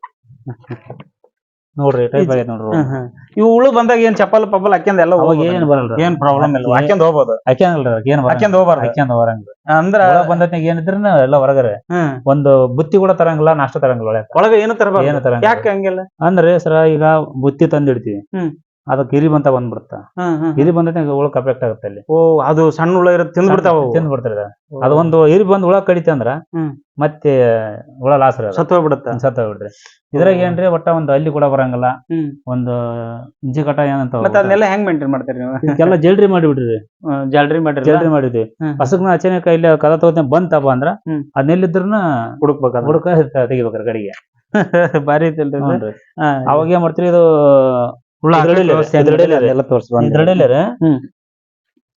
ನೋಡ್ರಿ ಟೈಪ್ ಆಗೈತೆ ನೋಡ್ರಿ ರೋಗ. ಇವು ಉಳು ಬಂದಾಗ ಏನ್ ಚಪ್ಪಲ್ ಪಪ್ಪಲ್ ಹಾಕ್ಯಂದ ಎಲ್ಲ ಅವಾಗ ಹೋಗ್ಬೋದು. ಏನ್ ಬರಲ್ರಿ? ಏನ್ ಪ್ರಾಬ್ಲಮ್ ಇಲ್ಲ ಹಾಕ್ಯಂದ್ ಹೋಗ್ಬೋದು. ಹಾಕ್ಯಂಗಲ್ರಿ ಅದಕ್ಕೆ ಏನ್ ಹಾಕ್ಯಂದ್ ಹೋಗ್ಬಾರ್ದು. ಹಾಕ್ಯಂದ ಬರಂಗಿಲ್ಲ. ಅಂದ್ರ ಹುಳ ಬಂದತ್ನಾಗ ಏನಿದ್ರ ಎಲ್ಲ ಹೊರಗರೆ. ಹ್ಮ್ ಒಂದು ಬುತ್ತಿ ಕೂಡ ತರಂಗಿಲ್ಲ ನಾಷ್ಟ ತರಂಗಿಲ್ಲ ಒಳಗೆ ಒಳಗ ಏನು ತರಬಾರ್ದು? ಏನು ತರಂಗಿಲ್ಲ. ಯಾಕೆ ಹಂಗಿಲ್ಲ? ಅಂದ್ರೆ ಸರ ಈಗ ಬುತ್ತಿ ತಂದಿಡ್ತೀವಿ. ಹ್ಮ್. ಅದಕ್ಕೆ ಗಿರಿ ಬಂತ ಬಂದ್ಬಿಡುತ್ತ ಇರಿ ಬಂದೈತೆ ಉಳಕ್ ಅಫೆಕ್ಟ್ ಆಗುತ್ತೆ ಅಲ್ಲಿ. ಓ ಅದು ಸಣ್ಣ ಹುಳ ಇರೋದು ತಿಂದ್ಬಿಡ್ತಾವ ತಿಂದ್ಬಿಡ್ತಾರೆ ತಿಂದ್ ಬಿಡ್ತಾರೆ ಅದು ಒಂದು ಇರಿ ಬಂದ್ ಹುಳ ಕಡಿತ ಅಂದ್ರ. ಮತ್ತೆ ಹುಳ ಲಾಸ್ ಸತ್ತೋಗ್ಬಿಡುತ್ತೆ ಸತ್ತು ಹೋಗ್ಬಿಡುತ್ತ ಸತ್ತ ಬಿಡ್ರಿ ಇದ್ರಾಗ ಏನ್ರಿ ಒಟ್ಟ ಒಂದು ಅಲ್ಲಿ ಕೂಡ ಬರಂಗಲ್ಲ. ಒಂದು ಇಂಚಿ ಕಟ ಏನಂತ ಅದನ್ನೆಲ್ಲ ಹೆಂಗ್ ಮೇಂಟೈನ್ ಮಾಡ್ತೀರಿ ನೀವು? ಇದಕ್ಕೆಲ್ಲ ಜಲ್ರಿ ಮಾಡಿಬಿಡ್ರಿ ಜಲ್ರಿ ಮಾಡಿ ಜಲ್ರಿ ಮಾಡಿದ್ವಿ. ಹಸುಗ್ನ ಅಚಾನಕ ಇಲ್ಲಿ ಕದ ತಗೋತ ಬಂತಪ್ಪ ಅಂದ್ರ ಹ್ಮ್. ಅದನ್ನೆಲ್ಲಿದ್ರನ ಹುಡುಕ್ಬೇಕು ಹುಡುಕ ತೆಗಿಬೇಕ್ರಿ ಕಡೆಗೆ. ಬಾರಿ? ಹ್ಞೂನ್ರಿ. ಅವಾಗ ಏನ್ ಮಾಡ್ತೀರಿ ಇದು ಹುಳ ತೋರ್ಸಿ.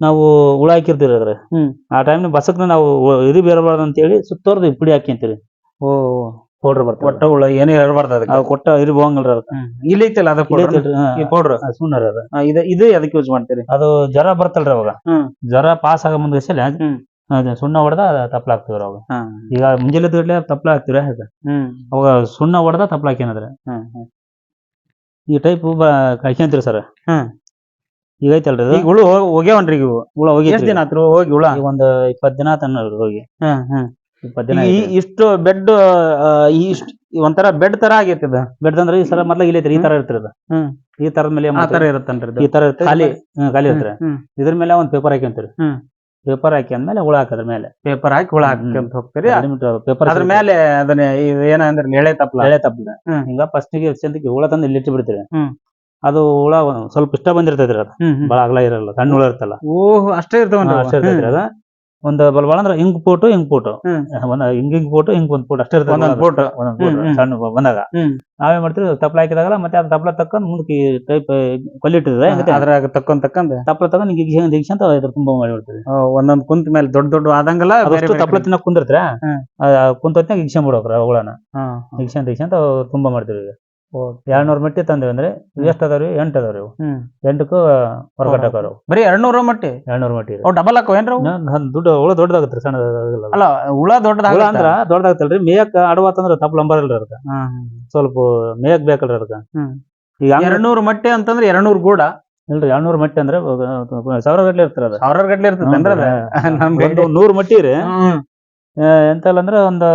ನಾವು ಹುಳ ಹಾಕಿರ್ತೀವಿ ಅದ್ರ ಹ್ಮ್. ಆ ಟೈಮ್ ಬಸಕ್ನ ನಾವು ಇದು ಬೇರಬಾರ್ದು ಅಂತೇಳಿ ಸುತ್ತೋರ್ದು ಪುಡಿ ಹಾಕಿಂತೀರಿ ಓ ಪೌಡರ್ ಬರ್ತದೆ. ಕೊಟ್ಟ ಹುಳ ಏನು ಇರಬಾರ್ದು ಅದಕ್ಕೆ. ಅವ್ ಕೊಟ್ಟ ಇದು ಹೋಗಂಗಿಲ್ಲ. ಇಲ್ಲಿ ಐತಲ್ಲ ಅದ ಪೌಡ್ರ್ ಪೌಡರ್ ಐತಲ್ರಿ, ಹಾ, ಈ ಪೌಡರ್ ಆ, ಸುಣ್ಣ ರೀ ಅದು. ಇದು ಇದು ಅದಕ್ಕೆ ಯೂಸ್ ಮಾಡ್ತೀರಿ? ಅದು ಜ್ವರ ಬರ್ತಲ್ರಿ ಅವಾಗ. ಜ್ವರ ಪಾಸ್ ಆಗ ಮುಂದೆ ಸಲ ಅದ ಸುಣ್ಣ ಹೊಡೆದ ತಪ್ಪಲ ಹಾಕ್ತಿವ್ರ ಅವಾಗ. ಈಗ ಮುಂಜಾನೆ ತಪ್ಪಲ ಹಾಕ್ತಿವ್ರ ಹ್ಮ್. ಅವಾಗ ಸುಣ್ಣ ಹೊಡೆದ ತಪ್ಪಲ ಹ್ಮ್. ಈ ಟೈಪ್ ಕಳ್ಕೊಂತೀರಿ ಸರ್ ಹ್ಮ್. ಈಗ ಐತಲ್ರಿ ಈಗ ಹುಳು ಹೋಗ್- ಹೋಗ್ಯಾವನ್ರಿ ಈಗ ಇವು. ಹುಳ ಹೋಗಿ ಎಷ್ಟು ದಿನ ಆತ್ರು ಹೋಗಿ ಹುಳ? ಒಂದು ಇಪ್ಪತ್ ದಿನ ಆತನ ಹೋಗಿ. ಹ್ಮ್ ಹ್ಮ್ ಇಪ್ಪತ್ ದಿನ ಈ- ಇಷ್ಟು ಬೆಡ್ ಇಷ್ಟ ಒಂಥರ ಬೆಡ್ ತರ ಆಗೈತಿ ಬೆಡ್ ಅಂದ್ರೆ ಈ ಸಲ ಮೊದ್ಲ ಇಲ್ಲಿ ಐತ್ರಿ ಈ ತರ ಇರ್ತಿರ ಹ್ಮ್. ಈ ತರದ ಮೇಲೆ ಆ ತರ? ಇರುತ್ತನ್ರಿ ಈ ತರ ಖಾಲಿ. ಖಾಲಿ ಇರ್ತಾರೆ ಇದ್ರ ಮೇಲೆ ಒಂದ್ ಪೇಪರ್ ಹಾಕ್ಯಂತೀರಿ ಹ್ಮ್. ಪೇಪರ್ ಹಾಕಿ ಅಂದ್ಮೇಲೆ ಹುಳ ಹಾಕದ್ರ ಮೇಲೆ. ಪೇಪರ್ ಹಾಕಿ ಹುಳ ಹಾಕ್ಕೊಂತ ಹೋಗ್ತೀರಿ? ಪೇಪರ್ ಅದ್ರ ಮೇಲೆ ಅದನ್ನ ಇದು ಏನಂದ್ರೆ ಎಳೆ ತಪ್ಪಲ ಎಳೆ ತಪ್ಪಲ ಹಿಂಗ ಫಸ್ಟ್ಗೆ ಚಂದಕ್ಕೆ ಹುಳ ತಂದು ಇಲ್ಲಿ ಇಟ್ಟು ಬಿಡ್ತೀರಿ ಅದು ಹುಳ ಸ್ವಲ್ಪ ಇಷ್ಟ ಬಂದಿರ್ತೈತ್ರಿ ಅದ. ಬಹಳ ಅಗಲ ಇರಲ್ಲ ಸಣ್ಣ ಹುಳ ಇರ್ತಲ್ಲ ಓಹ್ ಅಷ್ಟೇ ಇರ್ತಾವ. ಅಷ್ಟೇ ಇರ್ತೈತ್ರಿ ಅದ. ಒಂದ್ ಬಲ್ ಬಾಳ ಅಂದ್ರೆ ಹಿಂಗ್ ಫೋಟೋ ಹಿಂಗ್ ಫೋಟೋ. ಒಂದ್ ಹಿಂಗ್ ಹಿಂಗ್ ಫೋಟೋ ಹಿಂಗ್ ಒಂದ್ ಫೋಟೋ. ಅಷ್ಟೇ ಒಂದೊಂದ್ ಫೋಟೋ. ಒಂದೊಂದ್ ಫೋಟೋ. ಸಣ್ಣ ಬಂದಾಗ. ನಾವೇನ್ ಮಾಡ್ತೀವಿ ತಪ್ಪಲ ಹಾಕಿದಾಗಲ್ಲ ಮತ್ತೆ ಅದ್ ತಪ್ಪಲ ತಕೊಂಡ್ ಮುಂದಕ್ಕೆ ಟೈಪ್ ಕೊಲ್ಲಿಟ್ಟಿದ್ರೆ ಅದ್ರಾಗ ತಕ್ಕೊಂಡ್ ತಕ್ಕಂದ ತಪ್ಪಲ ತಗೊಂಡ್ ಹಿಂಗ್ ಹಿಂಗ್ ದೀಕ್ಷ ಅಂತ ಇದ್ರ ತುಂಬಾ ಮಾಡಿಬಿಡ್ತೀವಿ ಒಂದೊಂದ್ ಕುಂತ ಮೇಲೆ ದೊಡ್ಡ ದೊಡ್ಡ ಆದಂಗಲ್ಲ ಅದಷ್ಟು ತಪ್ಪಲ ತಿನ್ನಕ್ ಕುಂದಿರ್ತೀರ. ಕುಂತ ಹೊತ್ತಿನಾಗ ಇಗ್ಸ್ಕೊಂಡ್ ಅವುಗಳನ್ನ ಇಗ್ಸ್ಕೊಂಡ್ ಇಗ್ಸ್ಕೊಂಡ್ ತುಂಬಾ ಮಾಡ್ತೀವಿ ಈಗ. ಎರಡ್ನೂರ್ ಮಟ್ಟಿ ತಂದೇವಿ ಅಂದ್ರೆ ಎಷ್ಟ್ ಅದಾವ್ರಿ? ಎಂಟ್ ಅದಾವ್ರಿ ಇವು ಹ್ಮ್. ಎಂಟಕ್ಕೂ ಹೊರಗಟ್ಟ ಬರೀ ಎರಡ್ನೂರ ಮಟ್ಟಿ? ಎರಡ್ನೂರ್ ಮಟ್ಟಿ ಅವ್ ಡಬಲ್ ಹಾಕೋ ಅವು? ದುಡ್ಡು ಹುಳ ದೊಡ್ಡದಾಗತ್ರಿ ಸಣ್ಣ ಅಲ್ಲ ಹುಳ ದೊಡ್ಡದ ಹುಳ ಅಂದ್ರ ದೊಡ್ಡದಾಗತ್ತಲ್ರಿ ಮೇಯಕ್ ಆಡ್ವಾತಂದ್ರ ತಪ್ಪ ಲಂಬರ್ ಇಲ್ರಿ ಅದಕ್ಕ. ಸ್ವಲ್ಪ ಮೇಯಕ್ ಬೇಕಲ್ರಿ ಅದಕ್ಕ. ಹ್ಮ್. ಈಗ ಹಂಗ್ ಎರಡ್ನೂರ್ ಮಟ್ಟಿ ಅಂತಂದ್ರೆ ಎರಡ್ನೂರ್ ಗೂಡ. ಇಲ್ರಿ ಎರಡ್ನೂರ್ ಮಟ್ಟಿ ಅಂದ್ರೆ ಸಾವಿರ ಗಟ್ಲೆ ಇರ್ತಾರ ಅದ. ಸಾವಿರ ಗಟ್ಲೆ ಇರ್ತದೆ ಅದ? ನಮ್ಗೆ ನೂರ್ ಮಟ್ಟಿ ರೀ. ಹ್ಮ್. ಆ, ಎಂತ ಇಲ್ಲ ಅಂದ್ರೆ ಒಂದ್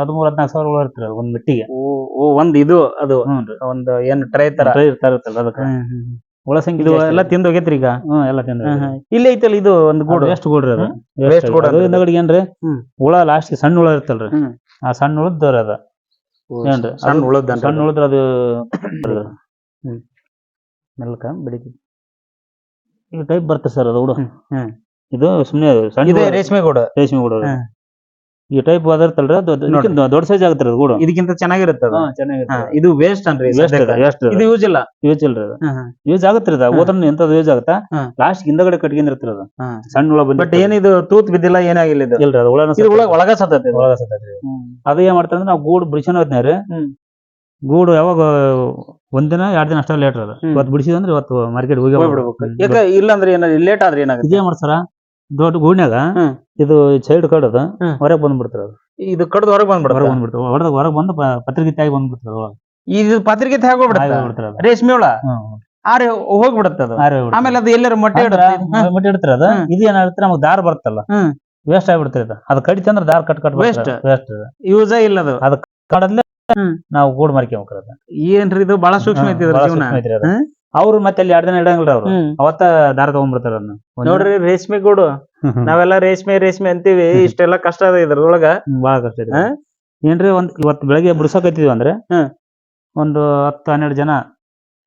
ಹದಿಮೂರ್ ಹದಿನಾಲ್ಕು ಸಾವಿರ ಹುಳ ಇರ್ತಾರ ಒಂದ್ ಮೆಟ್ಟಿಗೆ. ಓ ಓ, ಒಂದ್ ಇದು ಅದು. ಹ್ಞೂ ರೀ. ಒಂದು ಏನ್ ಟ್ರೈ ತರ. ಟ್ರೈ ಇರ್ತಾ ಇರ್ತಲ್ಲ ಅದಕ್ಕ. ಹುಳ ಸಂಖ್ಯೆ ಇದು ಎಲ್ಲ ತಿಂದು ಹೋಗೈತ್ರಿ ಈಗ? ಹ್ಮ್ ಎಲ್ಲ ತಿಂದ ಇಲ್ಲೇ ಐತಲ್ಲ ಇದು ಒಂದು ಗೂಡು? ಎಷ್ಟು ಗೂಡ್ರಿ ಅದು? Waste Waste ಗೂಡು ಅದು? ಅಂದ್ರೆ. ಏನ್ರಿ? ಹ್ಮ್. ಹುಳ ಲಾಸ್ಟ್ ಸಣ್ಣ ಹುಳ ಇರ್ತಲ್ರಿ. ಹ್ಮ್. ಆ ಸಣ್ಣ ಹುಳದ್ ಅದ. ಏನ್ರಿ? ಸಣ್ಣ ಅದು ಉಳದ ಸಣ್ಣ ಹುಳದ್ರ ಅದು ಮೆಲ್ಕ ಬೆಳಿಗ್ಗೆ ಈ ಟೈಪ್ ಬರ್ತದೆ ಸರ್ ಅದು ಹುಡು. ಹ್ಮ್, ಹ್ಮ್. ಇದು ಸುಮ್ನೆ ಸಣ್ಣ ಇದೆ ಹುಳ, ರೇಷ್ಮೆ ಗೂಡು. ರೇಷ್ಮೆ ಹ್ಮ್. ಈ ಟೈಪ್ ಅದರ್ತಲ್ರ ಅದು ದೊಡ್ಡ ಸೈಜ್ ಆಗುತ್ತೆ ಗೂಡು ಇದಕ್ಕಿಂತ ಚೆನ್ನಾಗಿರುತ್ತೆ ಇದು ವೇಸ್ಟ್ ಅನ್ರಿ ವೇಸ್ಟ್ ಇದು ಯೂಸ್ ಇಲ್ಲ. ಯೂಸ್ ಇಲ್ರಿ ಅದು. ಯೂಸ್ ಆಗತ್ರಿ ಅದ. ಓದ್ರ ಎಂತದ್ ಯೂಸ್ ಆಗತ್ತಾ. ಲಾಸ್ಟ್ ಹಿಂದಗಡೆ ಕಟ್ಕೊಂಡಿರ್ತಿರ ಅದು. ಸಣ್ಣ ಹುಳ ಬಂದ್ ಬಟ್ ಏನಿದು ತೂತ್ ಬಿದ್ದಿಲ್ಲ ಏನಾಗಿಲ್ಲ ಇದು. ಇಲ್ರಿ ಅದು ಹುಳನ ಒಳಗ ಸತ್ತೈತಿ ಒಳಗ ಸತ್ತೈತಿ ಅದು ಏನ್ ಮಾಡ್ತಾರೆ ಅಂದ್ರೆ ನಾವು ಗೂಡು ಬಿಡಿಸೋಣ ಹೊತ್ನ್ಯಾರ ಗೂಡು ಯಾವಾಗ ಒಂದಿನ ಎರಡ್ ದಿನ ಅಷ್ಟೇ ಲೇಟ್ ಅದ. ಹ್ಮ್. ಇವತ್ತು ಬಿಡಿಸಿದಂದ್ರೆ ಇವತ್ತು ಮಾರ್ಕೆಟ್ ಹೋಗಿ ಇಲ್ಲ ಅಂದ್ರೆ ಏನಾದ್ರು ಲೇಟ್ ಆದ್ರೆ ಏನಾಗುತ್ತೆ? ಇದೇ ಮಾಡ್ತಾರ ದೊಡ್ಡ ಗೂಡ್ನ್ಯಾಗ ಹ್ಮ್. ಇದು ಸೈಡ್ ಕಡದು ಹ್ಮ್. ಹೊರಗೆ ಬಂದ್ಬಿಡ್ತಾರ ಅದು. ಇದು ಕಡ್ದು ಹೊರಗೆ ಹೊರಗೆ ಬಂದ್ಬಿಡುತ್ತೆ ಬಂದ್ಬಿಡ್ತಾರ ಹೊರಗೆ ಹೊರಗೆ ಬಂದು ಪ- ಪತ್ರಿಕೆ ಆಗಿ ಬಂದ್ಬಿಡ್ತಾರ ಇದು ಪತ್ರಿಕೆ ಹೋಗ್ಬಿಡುತ್ತೆ? ಹೋಗ್ಬಿಡ್ತಾರ ಅದು. ರೇಷ್ಮೆ ಹುಳ. ಆರೆ ಹೋಗ್ಬಿಡುತ್ತೆ ಅದು? ಆಮೇಲೆ ಅದು ಎಲ್ಲರ ಮೊಟ್ಟೆ ಇಡುತ್ತೆ? ಮೊಟ್ಟೆ ಇಡ್ತಾರ ಅದ. ಹ್ಮ್. ಇದು ಏನಾಗುತ್ತೆ? ನಮಗ್ ದಾರ ಬರ್ತಲ್ಲ. ಹ್ಮ್. ವೇಸ್ಟ್ ಆಗ್ಬಿಡ್ತದೆ ಅದ್ ಅದು ಕಡಿತ ಅಂದ್ರೆ ದಾರ cut cut Waste. Waste use ಇಲ್ಲ ಅದು. ಕಡದ್ಲೆ ಹ್ಮ್. ನಾವು ಗೂಡ್ ಮಾಡ್ಕೊಂಡ್ ಏನ್ರಿ ಇದು? ಬಹಳ ಸೂಕ್ಷ್ಮ ಐತಿ ಇದ್ರ ಜೀವನ. ಹ್ಮ್? ಅವ್ರು ಮತ್ತೆ ಅಲ್ಲಿ ಎರಡು ದಿನ ಇಡಂಗಿಲ್ಲ ಅವ್ರು. ಹ್ಮ್. ಅವತ್ತ ದಾರ ತಗೊಂಡ್ಬಿಡ್ತಾರ ಅದನ್ನ ಒಂದ್ ನೋಡ್ರಿ ರೇಷ್ಮೆ ಗೂಡು. ನಾವೆಲ್ಲ ರೇಷ್ಮೆ ರೇಷ್ಮೆ ಅಂತೀವಿ. ಇಷ್ಟೆಲ್ಲ ಕಷ್ಟ ಅದ ಇದ್ರೊಳಗ. ಹ್ಮ್, ಬಾಳ ಕಷ್ಟ ಇದೆ? ಏನ್ರಿ ಒಂದ್ ಇವತ್ತು ಬೆಳಗ್ಗೆ ಬಿಡ್ಸಕತ್ತಿದ್ವಿ ಅಂದ್ರೆ ಹ್ಮ್. ಒಂದು ಹತ್ತು ಹನ್ನೆರಡು ಜನ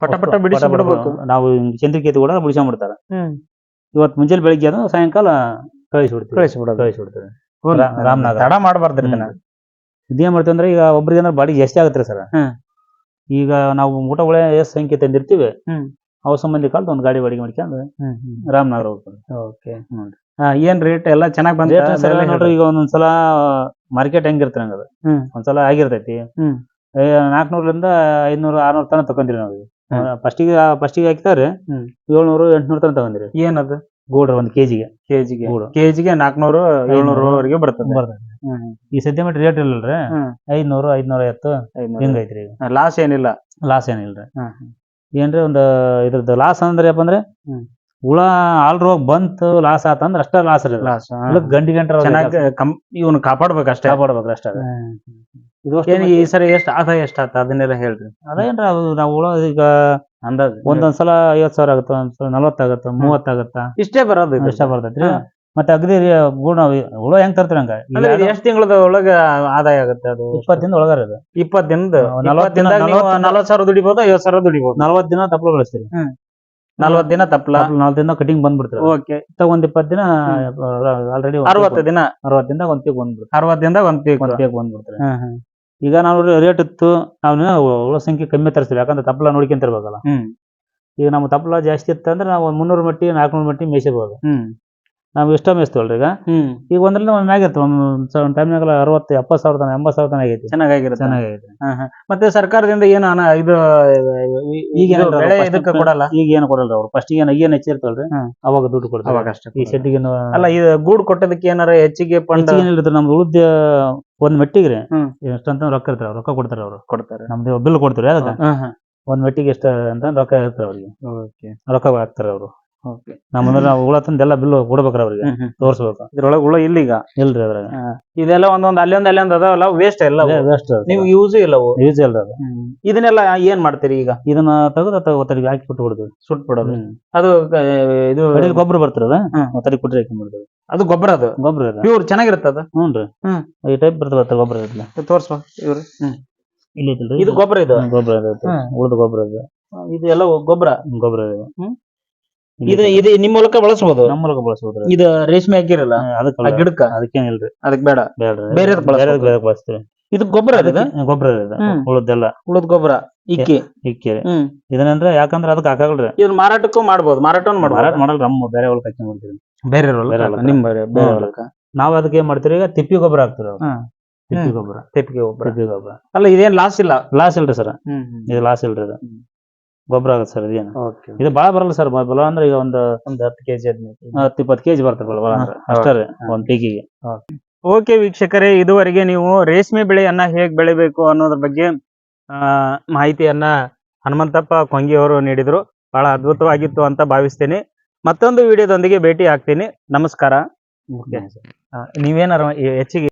ಪಟ ಪಟ ಬಿಡಿಸಿ ಬಿಡ್ಬೇಕು. ನಾವು ಚಂದ್ರಿಕೇತಿ ಕೂಡ ಬಿಡಿಸ್ಕೊಂಡ್ಬಿಡ್ತಾರ. ಹ್ಮ್. ಇವತ್ತು ಮುಂಜಾನೆ ಬೆಳಿಗ್ಗೆ ಅದು ಸಾಯಂಕಾಲ ಕಳಿಸ್ಬಿಡ್ತೀವಿ. ಕಳಿಸ್ಬಿಡ ಬಿಡೋದು ಕಳಿಸ್ಬಿಡ್ತೀವಿ ರಾ- ರಾಮನಗರ. ತಡ ಮಾಡಬಾರ್ದ್ರಿ ಇದನ್ನ. ಇದೇನ್ ಮಾಡ್ತೀವಿ ಅಂದ್ರೆ ಈಗ ಒಬ್ರಿಗೆ ಅಂದ್ರೆ ಬಾಡಿಗೆ ಜಾಸ್ತಿ ಆಗುತ್ತೆ ಸರ್. ಹ್ಮ್. ಈಗ ನಾವು ಊಟಗಳೇ ಎಷ್ಟು ಸಂಖ್ಯೆ ತಂದಿರ್ತೀವಿ. ಅವ ಅವ್ರ ಸಂಬಂಧಿ ಕಾಲ್ತು ಒಂದು ಗಾಡಿ ಬಾಡಿಗೆ ಮಾಡ್ಕೊಂಡು ರಾಮನಗರ ಓಕೆ. ಏನ್ ರೇಟ್ ಎಲ್ಲ ಚೆನ್ನಾಗ್ ಬಂದ್ರೆ ನೋಡ್ರಿ ಈಗ ಒಂದೊಂದ್ಸಲ ಮಾರ್ಕೆಟ್ ಹೆಂಗಿರ್ತಾರೆ ಹಂಗದ. ಒಂದ್ಸಲ ಆಗಿರ್ತೈತಿ. ನಾಲ್ಕನೂರಿಂದ ಐದ್ನೂರ ಆರ್ನೂರ್ ತನಕ ತಗೊಂಡಿರಿ ನಾವು. ಫಸ್ಟಿಗೆ ಫಸ್ಟಿಗೆ ಹಾಕ್ತಾರೆ. ಏಳ್ನೂರು ಎಂಟ್ನೂರ್ ತನಕ ತಗೊಂಡಿರಿ. ಏನದು? ಗೂಡ್ರ ಒಂದು ಕೆಜಿಗೆ. ಕೆಜಿಗೆ. ಗೂಡು. ಕೆಜಿಗೆ ನಾಲ್ಕನೂರು ಏಳ್ನೂರು ವರೆಗೆ ಬರ್ತದೆ. ಈ ಸೆಂಟಿಮೀಟರ್ ರೇಟ್ ಇಲ್ಲಲ್ರಿ. ಐದ್ನೂರು ಐದ್ನೂರ ಐವತ್ತು ಹಿಂಗೈತ್ರಿ ಈಗ? ಲಾಸ್ ಏನಿಲ್ಲ. ಲಾಸ್ ಏನಿಲ್ರಿ. ಏನ್ರಿ ಒಂದು ಇದ್ರದ್ದು ಲಾಸ್ ಅಂದ್ರೆ ಏನಪ್ಪ ಅಂದ್ರೆ. ಹುಳ ಆಲ್ ರೋಗ ಬಂತು ಲಾಸ್ ಆತಂದ್ರ ಅಷ್ಟ ಲಾಸ್ ರೀ ಲಾಸ್ ಗಂಡಿ ಗಂಟೆ ಇವನ್ ಕಾಪಾಡ್ಬೇಕು ಇವನು ಕಾಪಾಡ್ಬೇಕು ಅಷ್ಟೇ ಅಷ್ಟ ಇದು ಅಷ್ಟು ಈ ಸರಿ ಎಷ್ಟ್ ಆದಾಯ ಎಷ್ಟ್ ಆತ ಅದನ್ನೆಲ್ಲ ಹೇಳ್ರಿ. ಅದೇನ್ರ ಅದು ನಾವು ಹುಳ ಈಗ ಅಂದಾಜ್. ಒಂದೊಂದ್ಸಲ ಐವತ್ ಸಾವಿರ ಆಗತ್ತ ಒಂದ್ಸಲ ನಲ್ವತ್ತಾಗತ್ತ ಮೂವತ್ತಾಗತ್ತ ಇಷ್ಟೇ ಬರೋದು. ಇಷ್ಟ ಬರ್ತೈತ್ರಿ. ಮತ್ತೆ ಅಗದಿ ಗುಣ ಹುಳ ಹೆಂಗ್ ತರ್ತೀರಿ ಹಂಗ? ಅಂದ್ರೆ ಇದು ಎಷ್ಟ್ ತಿಂಗಳದ ಒಳಗ ಆದಾಯ ಆಗುತ್ತೆ ಅದು? ಇಪ್ಪತ್ತಿಂದ ಒಳಗಾರ ಇದು. ಇಪ್ಪತ್ ದಿನದ ನಲವತ್ತು ದಿನ- ನಲವತ್ತು ನಲವತ್ತು ಸಾವಿರ ದುಡಿಬಹುದು ಐವತ್ ಸಾವಿರ ದುಡಿಬಹುದು ನಲವತ್ ದಿನ ತಪ್ಪಲು ಬೆಳೆಸ್ತೀರಿ. ನಲವತ್ ದಿನ ತಪ್ಪಲ ನಾಲ್ಕು ದಿನ ಕಟಿಂಗ್ ಬಂದ್ಬಿಡ್ತಾರೆ ಓಕೆ. ಒಂದ್ ಇಪ್ಪತ್ ದಿನ ಆಲ್ರೆಡಿ ಅರವತ್ತು ದಿನ. ಅರವತ್ ದಿನ ಒಂದ್ ಪೀಕ್ ಬಂದ್ಬಿಡ್ತಾರೆ ಅರವತ್ ದಿನದಾಗ ಒಂದ್ ಪೀಕ್ ಒಂದ್ ಪೀಕ್ ಬಂದ್ಬಿಡ್ತಾರೆ ಈಗ ನಾವು ರೇಟ್ ಇತ್ತು ನಾವು ಹುಳ ಸಂಖ್ಯೆ ಕಮ್ಮಿ ತರಿಸ್ತೀವಿ. ಯಾಕಂದ್ರೆ ತಪ್ಪಲ ನೋಡ್ಕೊಂತಿರ್ಬೇಕಲ್ಲ ಈಗ ನಮ್ಮ ತಪ್ಪಲ ಜಾಸ್ತಿ ಇತ್ತಂದ್ರೆ ನಾವು ಮುನ್ನೂರು ಮಟ್ಟಿ ನಾಲ್ಕುನೂರು ಮಟ್ಟಿ ಮೇಯಿಸಬಹುದು. ನಾವು ಇಷ್ಟ ಮೇಯಿಸ್ತೀವಲ್ರಿ ಈಗ? ಈಗ ಒಂದ್ರಲ್ಲಿ ಒಂದ್ ಮ್ಯಾಗಿತ್ತು ಒಂದ್ ಟೈಮ್ನಾಗಲ್ಲ ಅರವತ್ತು ಎಪ್ಪತ್ತು ಸಾವಿರ ತನ ಎಂಬತ್ತು ಸಾವಿರ ತನ ಆಗೈತಿ. ಚೆನ್ನಾಗಿರುತ್ತೆ ಚೆನ್ನಾಗೈತಿ ಹಾ, ಹಾ. ಮತ್ತೆ ಸರ್ಕಾರದಿಂದ ಏನು ಹಣ ಇದು ಈಗ ಇದು ಬೆಳೆ ಇದಕ್ಕೆ ಕೊಡಲ್ಲ? ಈಗ ಏನು ಕೊಡಲ್ಲ ಅವ್ರು? ಫಸ್ಟ್ ಏನ್ ಏನು ಹೆಚ್ಚಿರ್ತಲ್ರಿ ಹ್ಮ್. ಅವಾಗ ದುಡ್ಡು ಕೊಡ್ತಾರೆ. ಅವಾಗ ಅಷ್ಟೇ ಈ ಸೆಟ್ಟಿಗೆ ಅಲ್ಲ ಈ ಗೂಡ್ ಕೊಟ್ಟದಕ್ಕೆ ಏನಾರ ಹೆಚ್ಚಿಗೆ ಫಂಡ್ ಇರ್ತದೆ ನಮ್ದು ಉಳಿದ ಒಂದ್ ಮೆಟ್ಟಿಗೆ ರೀ ಹ್ಮ್. ಎಷ್ಟಂತ ರೊಕ್ಕ ಇರ್ತಾರೆ ರೊಕ್ಕ ಕೊಡ್ತಾರೆ ಅವರು. ಕೊಡ್ತಾರೆ. ನಮ್ದು ಬಿಲ್ ಕೊಡ್ತಾರೆ ಅದಕ್ಕೆ. ಒಂದ್ ಮೆಟ್ಟಿಗೆ ಎಷ್ಟ ಅಂತ ರೊಕ್ಕ ಇರ್ತಾರೆ ಅವ್ರಿಗೆ. ರೊಕ್ಕ ಹಾಕ್ತಾರೆ ಅವರು. Okay. ನಮ್ಮ ಮುಂದೆ ಹುಳ ತಂದು ಬಿಲ್ ಕೊಡ್ಬೇಕ್ರಿ ಅವ್ರಿಗೆ. ತೋರ್ಸ್ಬೇಕು. ಇದ್ರೊಳಗ ಹುಳ ಇಲ್ಲೀಗ ಇಲ್ರಿ ಅದ್ರಾಗ. ಇದೆಲ್ಲ ಒಂದೊಂದ್ ಅಲ್ಲೊಂದ್ ಅಲ್ಲೊಂದ್ ಅದಾವಲ್ಲ ವೇಸ್ಟ್ ಎಲ್ಲ. ವೇಸ್ಟ್ ನೀವು ಯೂಸ್ ಇಲ್ಲ ಅವು. ಯೂಸ್ ಇಲ್ಲ ಅದು. ಇದನ್ನೆಲ್ಲ ಏನ್ ಮಾಡ್ತೀರಿ ಈಗ? ಇದನ್ನ ತೆಗೆದು ಒತ್ತಡಿಗೆ ಹಾಕಿ ಬಿಟ್ಟು ಬಿಡ್ತೀವಿ ಸುಟ್ ಬಿಡೋದು. ಅದು ಇದು ಗೊಬ್ಬರ ಬರ್ತದ ಹ್ಮ್. ಒತ್ತಡಿ ಕೊಟ್ರಿ ಹಾಕಿ ಮಾಡ್ತೀವಿ ಅದು ಗೊಬ್ಬರ ಅದು? ಗೊಬ್ಬರ ಪ್ಯೂರ್ ಚೆನ್ನಾಗಿರುತ್ತೆ ಅದು? ಹ್ಞೂ ರೀ. ಈ ಟೈಪ್ ಬರ್ತದ ಗೊಬ್ಬರ ಇರ್ಲಿ ತೋರ್ಸ್ಬ ಇವ್ರು. ಇಲ್ಲಿ ಇದು ಗೊಬ್ಬರ ಇದು? ಗೊಬ್ಬರ. ಉಳಿದ ಗೊಬ್ಬರ ಇದೆ. ಇದು ಎಲ್ಲ ಗೊಬ್ಬರ ಗೊಬ್ಬರ ಇದೆ. ಹ್ಮ್. ಇಲ್ಲಿ ಇದು ಇದು ನಿಮ್ಮ ಮೂಲಕ ಬಳಸಬಹುದು? ನಮ್ಮ ಮೂಲಕ ಬಳಸಬಹುದು. ಇದು ರೇಷ್ಮೆ ಹಾಕಿರಲ್ಲ ಆ ಅದಕ್ಕೆ ಗಿಡಕ್ಕ? ಅದಕ್ಕೇನಿಲ್ರಿ ಅದಕ್ಕೆ ಬೇಡ. ಬೇರೆದ್ ಬೇರೆ ಬಳಸ್ತೀವಿ ಇದು ಗೊಬ್ಬರ ಗೊಬ್ಬರ ಉಳದೆಲ್ಲ. ಉಳದ ಗೊಬ್ಬರ ಇಕ್ಕಿ. ಇಕ್ಕಿ ಇದನ್ನಂದ್ರೆ ಯಾಕಂದ್ರೆ ಅದಕ್ಕೆ ಹಾಕಾಗಲ್ರಿ. ಇದನ್ನ ಮಾರಾಟಕ್ಕೂ ಮಾಡ್ಬೋದು ಮಾರಾಟ ಮಾಡ್ಬೋದು. ಮಾಡಲ್ಲ ನಮ್ಮ ಬೇರೆ ಹೊಲಕ್ಕೆ ಹಾಕಿ ಮಾಡ್ತೀವಿ. ಬೇರೆ ಬೇರೆ. ನಿಮ್ ಬೇರೆ ಬೇರೆ. ಹೊಲಕ್ಕ? ನಾವ್ ಅದಕ್ಕೆ ಏನ್ ಮಾಡ್ತೀವಿ ಈಗ? ತಿಪ್ಪಿ ಗೊಬ್ಬರ. ಹ್ಮ್. ತಿಪ್ಪಿ ಗೊಬ್ಬರ. ತಿಪ್ಪಿಗೆ ಗೊಬ್ಬರ. ತಿಪ್ಪಿ ಗೊಬ್ಬರ. ಅಲ್ಲ ಇದೇನ್ ಲಾಸ್ ಇಲ್ಲ? ಲಾಸ್ ಇಲ್ರಿ ಸರ್. ಇದು ಲಾಸ್ ಇಲ್ರಿ ಇದು. ಗೊಬ್ಬರ ಆಗುತ್ತೆ ಸರ್ ಇದೇನು. ಓಕೆ ಇದು ಬಾಳ ಬರಲ್ಲ ಸರ್ ಬಲ ಅಂದ್ರೆ ಈಗ ಒಂದು ಒಂದ್ ಹತ್ತು ಕೆಜಿ ಹದಿನೈದು ಹತ್ತು ಇಪ್ಪತ್ತು ಕೆಜಿ ಬರ್ತದೆ ಬಲ ಅಂದ್ರೆ. ಅಷ್ಟೇ ರೀ. ಒಂದ್ ಪೀಕಿಗೆ. ಓಕೆ ವೀಕ್ಷಕರೇ ಇದುವರೆಗೆ ನೀವು ರೇಷ್ಮೆ ಬೆಳೆಯನ್ನ ಹೇಗ್ ಬೆಳಿಬೇಕು ಅನ್ನೋದ್ರ ಬಗ್ಗೆ ಆ, ಮಾಹಿತಿಯನ್ನ ಹನುಮಂತಪ್ಪ ಕೊಂಗಿ ಅವರು ನೀಡಿದ್ರು. ಬಹಳ ಅದ್ಭುತವಾಗಿತ್ತು ಅಂತ ಭಾವಿಸ್ತೇನೆ. ಮತ್ತೊಂದು ವಿಡಿಯೋದೊಂದಿಗೆ ಭೇಟಿ ಆಗ್ತೀನಿ. ನಮಸ್ಕಾರ. ನೀವೇನಾರ ಹೆಚ್ಚಿಗೆ